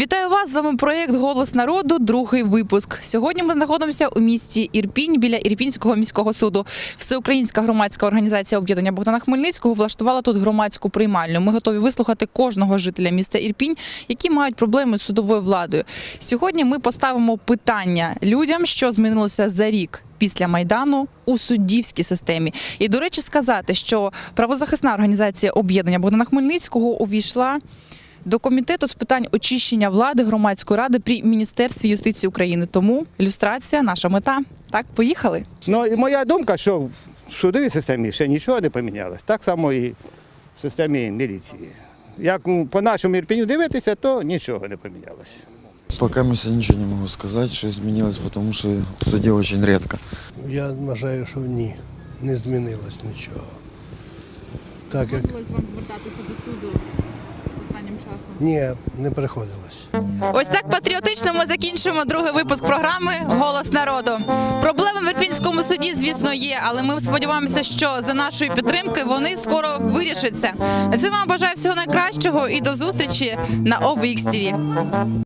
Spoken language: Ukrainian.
Вітаю вас! З вами проєкт Голос народу. Другий випуск. Сьогодні ми знаходимося у місті Ірпінь біля Ірпінського міського суду. Всеукраїнська громадська організація об'єднання Богдана Хмельницького влаштувала тут громадську приймальню. Ми готові вислухати кожного жителя міста Ірпінь, які мають проблеми з судовою владою. Сьогодні ми поставимо питання людям, що змінилося за рік. Після майдану у суддівській системі, і до речі, сказати, що правозахисна організація об'єднання Богдана Хмельницького увійшла до комітету з питань очищення влади громадської ради при міністерстві юстиції України. Тому ілюстрація наша мета. Так, поїхали. Ну і моя думка, що в судовій системі ще нічого не помінялось. Так само і в системі міліції. Як по нашому Ірпіню дивитися, то нічого не помінялось. Пока я ничего не могу сказать, что изменилось, потому что в суде очень редко. Я вважаю, що ні, не змінилось нічого. Так як вам звертатися до суду останнім часом. ні, не приходилось. Ось так патріотично ми закінчуємо другий випуск програми Голос народу. Проблеми в Ірпінському суді, звісно, є, але ми сподіваємося, що за нашої підтримки вони скоро вирішаться. На цьому вам бажаю всього найкращого і до зустрічі на OBX TV.